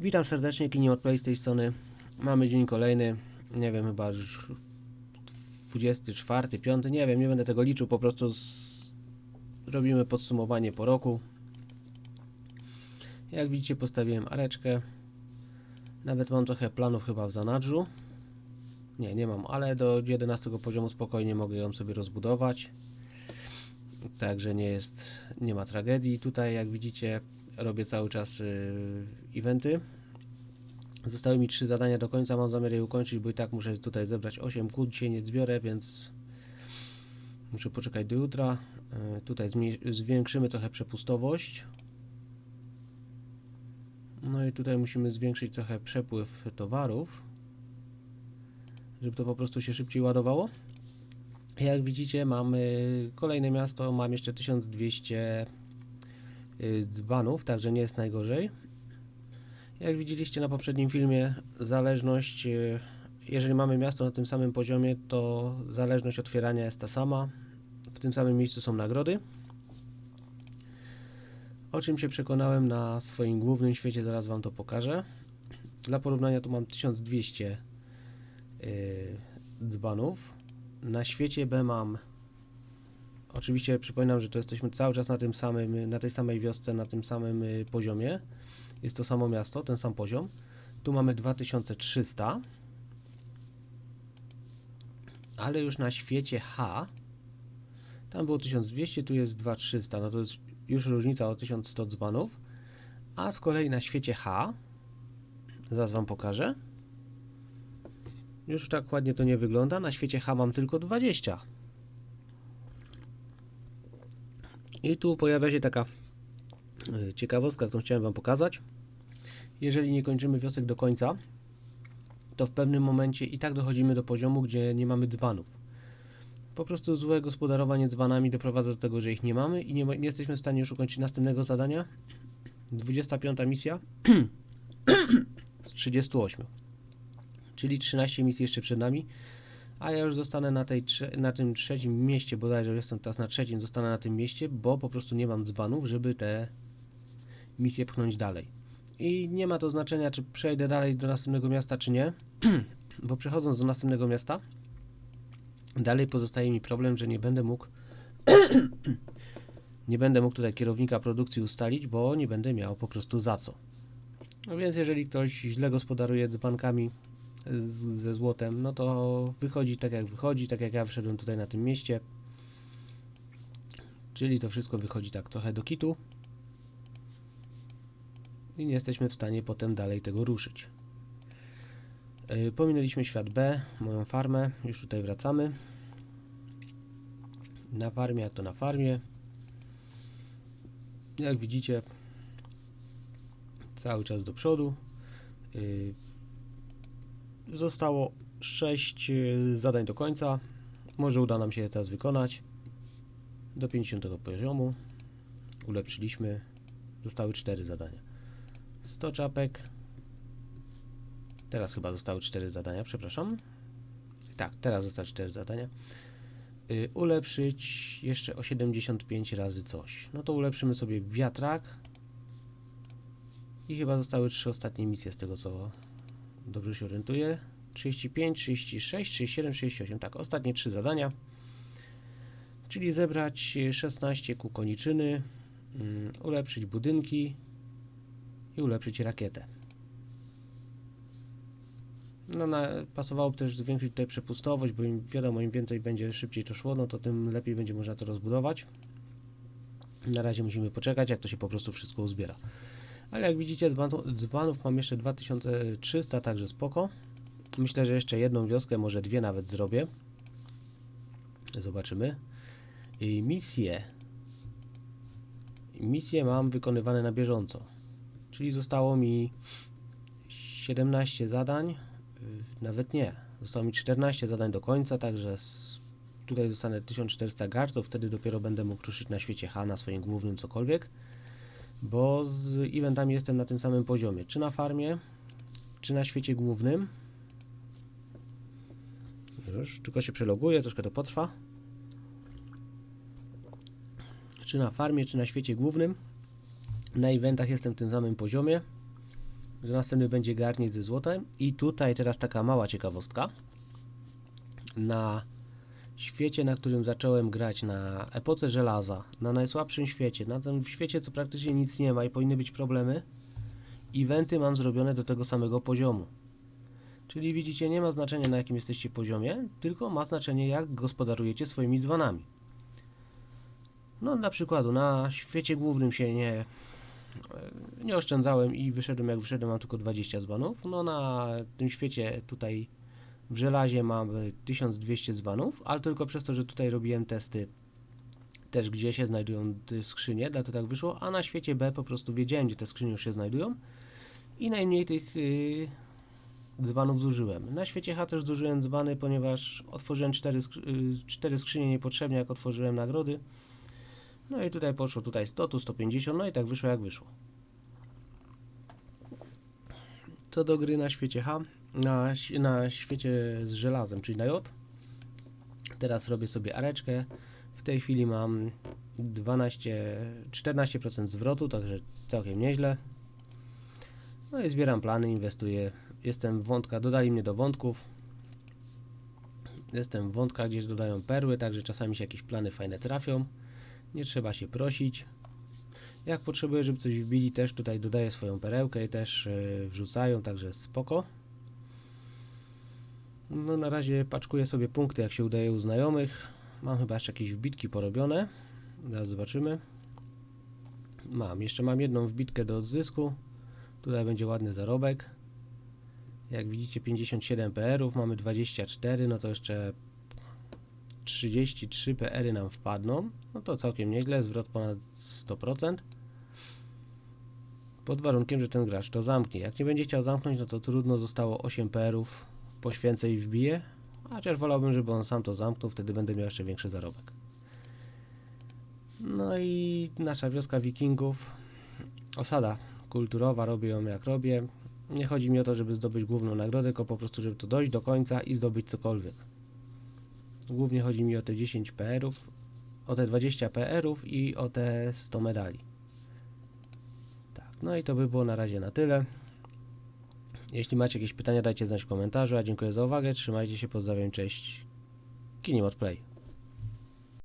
Witam serdecznie, Kini od Play z tej strony. Mamy dzień kolejny, nie wiem, chyba już 24, 5, nie wiem, nie będę tego liczył, po prostu z... robimy podsumowanie po roku. Jak widzicie postawiłem areczkę, nawet mam trochę planów chyba w zanadrzu. Nie, nie mam, ale do 11 poziomu spokojnie mogę ją sobie rozbudować. Także nie jest, nie ma tragedii. Tutaj jak widzicie robię cały czas y, eventy. Zostały mi trzy zadania do końca, mam zamiar je ukończyć, bo i tak muszę tutaj zebrać 8 kłód, dzisiaj nie zbiorę, więc muszę poczekać do jutra. Y, Tutaj zwiększymy trochę przepustowość. No i tutaj musimy zwiększyć trochę przepływ towarów, żeby to po prostu się szybciej ładowało. Jak widzicie, mamy kolejne miasto, mam jeszcze 1200 y, dzbanów, także nie jest najgorzej. Jak widzieliście na poprzednim filmie, zależność, y, jeżeli mamy miasto na tym samym poziomie, to zależność otwierania jest ta sama. W tym samym miejscu są nagrody. O czym się przekonałem na swoim głównym świecie, zaraz Wam to pokażę. Dla porównania tu mam 1200 y, dzbanów. Na świecie B mam Oczywiście przypominam, że to jesteśmy cały czas na tym samym, na tej samej wiosce, na tym samym y, poziomie. Jest to samo miasto, ten sam poziom. Tu mamy 2300. Ale już na świecie H tam było 1200, tu jest 2300. No to jest już różnica o 1100 dzbanów. A z kolei na świecie H zaraz wam pokażę. Już tak ładnie to nie wygląda. Na świecie H mam tylko 20. I tu pojawia się taka y, ciekawostka, którą chciałem Wam pokazać. Jeżeli nie kończymy wiosek do końca, to w pewnym momencie i tak dochodzimy do poziomu, gdzie nie mamy dzbanów. Po prostu złe gospodarowanie dzbanami doprowadza do tego, że ich nie mamy i nie, nie jesteśmy w stanie już ukończyć następnego zadania. 25 misja z 38. Czyli 13 misji jeszcze przed nami. A ja już zostanę na, tej, na tym trzecim mieście, bodajże jestem teraz na trzecim, zostanę na tym mieście, bo po prostu nie mam dzbanów, żeby te misje pchnąć dalej. I nie ma to znaczenia, czy przejdę dalej do następnego miasta, czy nie, bo przechodząc do następnego miasta, dalej pozostaje mi problem, że nie będę mógł nie będę mógł tutaj kierownika produkcji ustalić, bo nie będę miał po prostu za co. No więc jeżeli ktoś źle gospodaruje dzbankami, z, ze złotem, no to wychodzi tak jak wychodzi, tak jak ja wszedłem tutaj na tym mieście. Czyli to wszystko wychodzi tak trochę do kitu. I nie jesteśmy w stanie potem dalej tego ruszyć. Yy, pominęliśmy świat B, moją farmę, już tutaj wracamy. Na farmie, jak to na farmie. Jak widzicie, cały czas do przodu. Yy, Zostało 6 zadań do końca. Może uda nam się je teraz wykonać. Do 50 poziomu. Ulepszyliśmy. Zostały 4 zadania. 100 czapek. Teraz chyba zostały 4 zadania, przepraszam. Tak, teraz zostały 4 zadania. Y, ulepszyć jeszcze o 75 razy coś. No to ulepszymy sobie wiatrak. I chyba zostały 3 ostatnie misje z tego co dobrze się orientuję. 35, 36, 37, 38. Tak, ostatnie trzy zadania. Czyli zebrać e, 16 kół koniczyny, mm, ulepszyć budynki i ulepszyć rakietę. No, na, pasowałoby też zwiększyć tutaj przepustowość, bo im wiadomo, im więcej będzie szybciej to szło, no to tym lepiej będzie można to rozbudować. Na razie musimy poczekać, jak to się po prostu wszystko uzbiera. Ale jak widzicie, dzbanów mam jeszcze 2300, także spoko. Myślę, że jeszcze jedną wioskę, może dwie nawet zrobię. Zobaczymy. I misje. Misje mam wykonywane na bieżąco. Czyli zostało mi 17 zadań. Yy, Nawet nie. Zostało mi 14 zadań do końca, także tutaj dostanę 1400 garców. Wtedy dopiero będę mógł ruszyć na świecie H na swoim głównym cokolwiek bo z eventami jestem na tym samym poziomie. Czy na farmie, czy na świecie głównym. Już, tylko się przeloguję, troszkę to potrwa. Czy na farmie, czy na świecie głównym. Na eventach jestem w tym samym poziomie. że następny będzie garniec ze złotem. I tutaj teraz taka mała ciekawostka. Na świecie, na którym zacząłem grać, na epoce żelaza, na najsłabszym świecie, na tym świecie, co praktycznie nic nie ma i powinny być problemy, eventy mam zrobione do tego samego poziomu. Czyli widzicie, nie ma znaczenia na jakim jesteście poziomie, tylko ma znaczenie jak gospodarujecie swoimi dzwonami. No dla przykładu, na świecie głównym się nie, nie oszczędzałem i wyszedłem jak wyszedłem, mam tylko 20 dzbanów. No na tym świecie tutaj w żelazie mam e, 1200 dzbanów, ale tylko przez to, że tutaj robiłem testy też gdzie się znajdują te skrzynie, dlatego tak wyszło, a na świecie B po prostu wiedziałem, gdzie te skrzynie już się znajdują i najmniej tych yy, dzbanów zużyłem. Na świecie H też zużyłem dzbany, ponieważ otworzyłem 4, yy, 4 skrzynie niepotrzebnie, jak otworzyłem nagrody. No i tutaj poszło tutaj 100, tu 150, no i tak wyszło jak wyszło. Co do gry na świecie H, na, na świecie z żelazem, czyli na J, teraz robię sobie areczkę. W tej chwili mam 12, 14% zwrotu, także całkiem nieźle. No i zbieram plany, inwestuję. Jestem w wątka, dodali mnie do wątków. Jestem w wątkach, gdzieś dodają perły, także czasami się jakieś plany fajne trafią. Nie trzeba się prosić. Jak potrzebuję, żeby coś wbili, też tutaj dodaję swoją perełkę i też yy, wrzucają, także spoko. No na razie paczkuję sobie punkty, jak się udaje u znajomych. Mam chyba jeszcze jakieś wbitki porobione. Zaraz zobaczymy. Mam, jeszcze mam jedną wbitkę do odzysku. Tutaj będzie ładny zarobek. Jak widzicie 57 PR-ów, mamy 24, no to jeszcze 33 PR-y nam wpadną. No to całkiem nieźle, zwrot ponad 100%. Pod warunkiem, że ten gracz to zamknie. Jak nie będzie chciał zamknąć, no to trudno, zostało 8 PR-ów. Poświęcę i wbiję. Chociaż wolałbym, żeby on sam to zamknął, wtedy będę miał jeszcze większy zarobek. No i nasza wioska wikingów. Osada kulturowa, robię ją jak robię. Nie chodzi mi o to, żeby zdobyć główną nagrodę, tylko po prostu, żeby to dojść do końca i zdobyć cokolwiek. Głównie chodzi mi o te 10 PR-ów, o te 20 PR-ów i o te 100 medali. Tak, no i to by było na razie na tyle. Jeśli macie jakieś pytania, dajcie znać w komentarzu. A dziękuję za uwagę. Trzymajcie się, pozdrawiam, cześć. Kinimot Play.